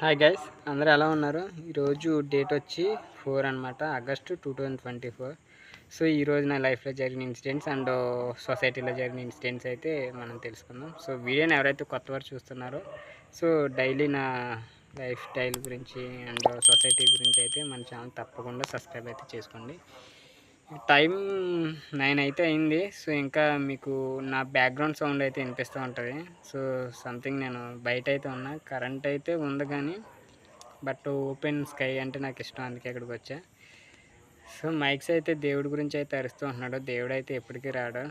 Hi guys అందరూ ఎలా ఉన్నారు? ఈరోజు డేట్ వచ్చి ఫోర్ అనమాట August two thousand twenty four so ఈరోజు నా లైఫ్లో జరిగిన ఇన్సిడెంట్స్ అండ్ సొసైటీలో జరిగిన ఇన్సిడెంట్స్ అయితే మనం తెలుసుకుందాం. సో వీడియోని ఎవరైతే కొత్త వారు చూస్తున్నారో సో డైలీ నా లైఫ్ స్టైల్ గురించి అండ్ సొసైటీ uh, గురించి అయితే మన ఛానల్ తప్పకుండా సబ్స్క్రైబ్ అయితే చేసుకోండి. టైం నైన్ అయితే అయింది. సో ఇంకా మీకు నా బ్యాక్గ్రౌండ్ సౌండ్ అయితే వినిపిస్తూ ఉంటుంది. సో సంథింగ్ నేను బయట అయితే ఉన్నా కరెంట్ అయితే ఉంది కానీ బట్ ఓపెన్ స్కై అంటే నాకు ఇష్టం అందుకే ఇక్కడికి వచ్చా. సో మైక్స్ అయితే దేవుడి గురించి అయితే అరుస్తూ ఉంటున్నాడు. దేవుడు అయితే ఎప్పటికీ రాడు.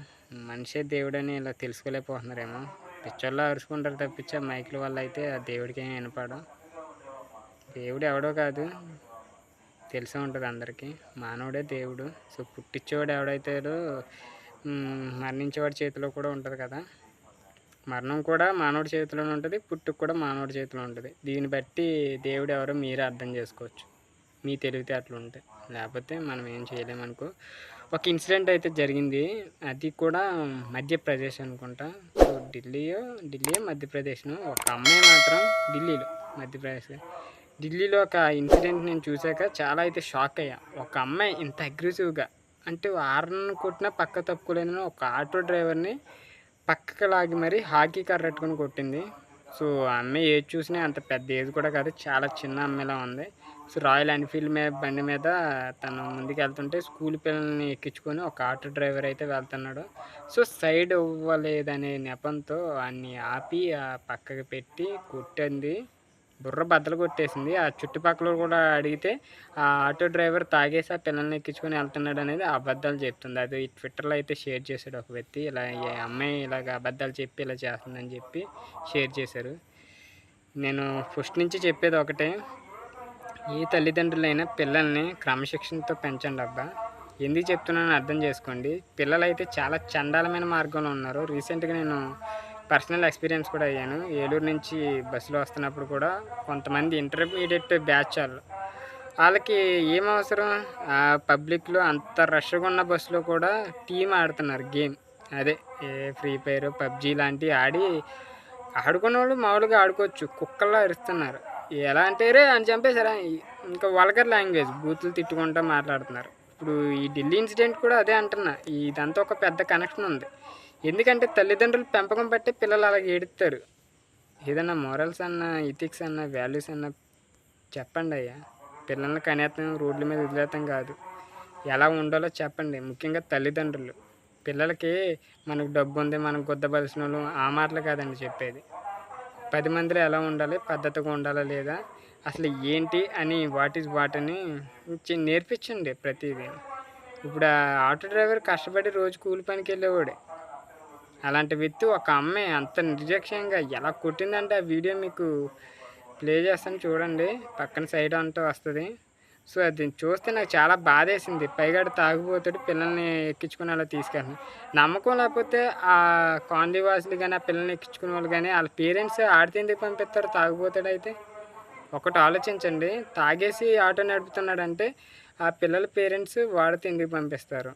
మనిషే దేవుడు అని ఇలా తెలుసుకోలేకపోతున్నారేమో. పిక్చర్లో అరుచుకుంటారు తప్పించే మైకుల వల్ల అయితే ఆ దేవుడికి ఏం వినపడం దేవుడు ఎవడో కాదు. తెలిసే ఉంటుంది అందరికీ. మానవుడే దేవుడు. సో పుట్టించేవాడు ఎవడైతే మరణించేవాడి చేతిలో కూడా ఉంటుంది కదా. మరణం కూడా మానవుడి చేతిలోనే ఉంటుంది పుట్టుకు కూడా మానవుడి చేతిలో ఉంటుంది. దీన్ని బట్టి దేవుడు ఎవరో మీరే అర్థం చేసుకోవచ్చు. మీ తెలివితేటలు ఉంటాయి లేకపోతే మనం ఏం చేయలేమనుకో ఒక ఇన్సిడెంట్ అయితే జరిగింది. అది కూడా మధ్యప్రదేశ్ అనుకుంటా. సో ఢిల్లీయో ఢిల్లీ మధ్యప్రదేశ్ను. ఒక అమ్మాయి మాత్రం ఢిల్లీలో మధ్యప్రదేశ్ ఢిల్లీలో ఒక ఇన్సిడెంట్ నేను చూశాక చాలా అయితే షాక్ అయ్యా. ఒక అమ్మాయి ఇంత అగ్రెసివ్గా అంటే ఆర్న్ కొట్టినా పక్క తప్పుకోలేని ఒక ఆటో డ్రైవర్ని పక్కకు లాగి మరీ హాకీ కర్ర పెట్టుకొని కొట్టింది. సో ఆ అమ్మాయి ఏజ్ చూసినా అంత పెద్ద ఏజ్ కూడా కాదు చాలా చిన్న అమ్మాయిలా ఉంది. సో రాయల్ ఎన్ఫీల్డ్ మీద బండి మీద తను ముందుకు వెళ్తుంటే స్కూల్ పిల్లల్ని ఎక్కించుకొని ఒక ఆటో డ్రైవర్ అయితే వెళ్తున్నాడు. సో సైడ్ ఇవ్వలేదనే నెపంతో అన్ని ఆపి ఆ పెట్టి కొట్టింది. బుర్ర బద్దలు కొట్టేసింది. ఆ చుట్టుపక్కల కూడా అడిగితే ఆ ఆటో డ్రైవర్ తాగేసి ఆ పిల్లల్ని ఎక్కించుకొని వెళ్తున్నాడు అనేది అబద్ధాలు చెప్తుంది. అది ట్విట్టర్లో అయితే షేర్ చేశాడు ఒక వ్యక్తి. ఇలా ఈ అమ్మాయి ఇలాగ అబద్ధాలు చెప్పి ఇలా చేస్తుందని చెప్పి షేర్ చేశారు. నేను ఫస్ట్ నుంచి చెప్పేది ఒకటే ఏ తల్లిదండ్రులైనా పిల్లల్ని క్రమశిక్షణతో పెంచండి అబ్బా. ఎందుకు చెప్తున్నానో అర్థం చేసుకోండి. పిల్లలు అయితే చాలా చండాలమైన మార్గంలో ఉన్నారు. రీసెంట్గా నేను పర్సనల్ ఎక్స్పీరియన్స్ కూడా అయ్యాను. ఏలూరు నుంచి బస్సులో వస్తున్నప్పుడు కూడా కొంతమంది ఇంటర్మీడియట్ బ్యాచ్ వాళ్ళు. వాళ్ళకి ఏం అవసరం? పబ్లిక్లో అంత రష్గా ఉన్న బస్సులో కూడా టీం ఆడుతున్నారు గేమ్. అదే ఏ ఫ్రీ ఫైర్ పబ్జీ లాంటివి ఆడి ఆడుకున్న వాళ్ళు మామూలుగా ఆడుకోవచ్చు. కుక్కల్లా అరుస్తున్నారు. ఎలా అంటే రే అని చంపేశారా? ఇంకా వల్గర్ లాంగ్వేజ్ బూతులు తిట్టుకుంటూ మాట్లాడుతున్నారు. ఇప్పుడు ఈ ఢిల్లీ ఇన్సిడెంట్ కూడా అదే అంటున్నా. ఇదంతా ఒక పెద్ద కనెక్షన్ ఉంది. ఎందుకంటే తల్లిదండ్రులు పెంపకం పట్టి పిల్లలు అలాగే ఏడుస్తారు ఏదన్నా మోరల్స్ అన్న ఇథిక్స్ అన్న వాల్యూస్ అన్న చెప్పండి అయ్యా. పిల్లల్ని కనేతం రోడ్ల మీద వదిలేతాం కాదు. ఎలా ఉండాలో చెప్పండి. ముఖ్యంగా తల్లిదండ్రులు. పిల్లలకి మనకు డబ్బు ఉంది మనం గుద్దబలిసిన వాళ్ళు ఆ మాటలు కాదండి చెప్పేది. పది మందిలో ఎలా ఉండాలి పద్ధతిగా ఉండాలా లేదా అసలు ఏంటి అని వాట్ ఈజ్ వాట్ అని నేర్పించండి ప్రతిదీ. ఇప్పుడు ఆటో డ్రైవర్ కష్టపడి రోజు కూలి పనికి వెళ్ళేవాడే. అలాంటి వ్యక్తి ఒక అమ్మాయి అంత నిర్లక్ష్యంగా ఎలా కొట్టిందంటే ఆ వీడియో మీకు ప్లే చేస్తాను చూడండి. పక్కన సైడ్ అంటూ వస్తుంది. సో అది చూస్తే నాకు చాలా బాధేసింది. వేసింది పైగాడు తాగిపోతాడు పిల్లల్ని ఎక్కించుకుని అలా తీసుకెళ్ళి. నమ్మకం లేకపోతే ఆ కాలనీ వాసులు కానీ ఆ పిల్లల్ని ఎక్కించుకునే వాళ్ళు కానీ వాళ్ళ పేరెంట్స్ ఆడితే ఎందుకు పంపిస్తారు తాగిపోతాడు అయితే? ఒకటి ఆలోచించండి. తాగేసి ఆటో నడుపుతున్నాడంటే ఆ పిల్లల పేరెంట్స్ వాడితే ఎందుకు పంపిస్తారు?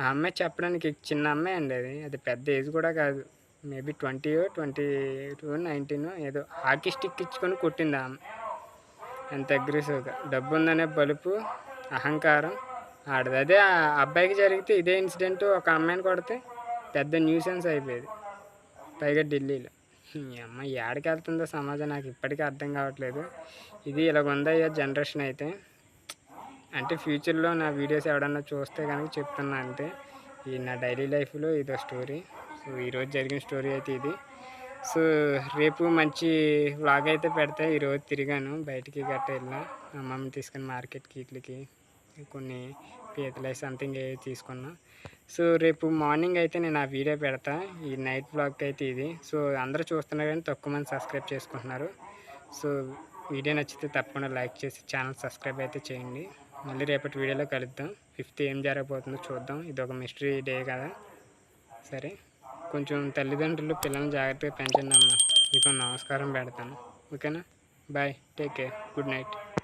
ఆ అమ్మాయి చెప్పడానికి చిన్న అమ్మాయి అండి అది. అది పెద్ద ఏజ్ కూడా కాదు. Maybe twenty twenty two nineteen ఏదో హాకీ స్టిక్ ఇచ్చుకొని కొట్టింది ఆ ఎంత అగ్రెసివ్గా డబ్బు ఉందనే బలుపు అహంకారం. ఆడది అదే ఆ అబ్బాయికి జరిగితే ఇదే ఇన్సిడెంట్ ఒక అమ్మాయిని కొడితే పెద్ద న్యూసెన్స్ అయిపోయేది. పైగా ఢిల్లీలో. ఈ అమ్మాయి ఏడకి వెళ్తుందో సమాజం నాకు ఇప్పటికీ అర్థం కావట్లేదు. ఇది ఇలాగ ఉందయ్యా జనరేషన్ అయితే? అంటే ఫ్యూచర్లో నా వీడియోస్ ఎవడన్నా చూస్తే కనుక చెప్తున్నా అంతే ఈ నా డైలీ లైఫ్లో ఇదో స్టోరీ. సో ఈరోజు జరిగిన స్టోరీ అయితే ఇది. సో రేపు మంచి వ్లాగ్ అయితే పెడతా. ఈరోజు తిరిగాను. బయటికి గట్ట వెళ్ళిన. అమ్మమ్మ తీసుకుని మార్కెట్కి ఇట్లకి కొన్ని పీతలై సంథింగ్ ఏ తీసుకున్నా. సో రేపు మార్నింగ్ అయితే నేను ఆ వీడియో పెడతా. ఈ నైట్ వ్లాగ్ అయితే ఇది. సో అందరూ చూస్తున్నారు కానీ తక్కువ మంది సబ్స్క్రైబ్ చేసుకుంటున్నారు. సో వీడియో నచ్చితే తప్పకుండా లైక్ చేసి ఛానల్ సబ్స్క్రైబ్ అయితే చేయండి. మళ్ళీ రేపటి వీడియోలో కలుద్దాం. ఫిఫ్త్ ఏం జరగబోతుందో చూద్దాం. ఇది ఒక మిస్టరీ డే కదా. సరే? కొంచెం తల్లిదండ్రులు పిల్లల్ని జాగ్రత్తగా పెంచండి అమ్మా. మీకు నమస్కారం పెడతాను. ఓకేనా? Bye take care good night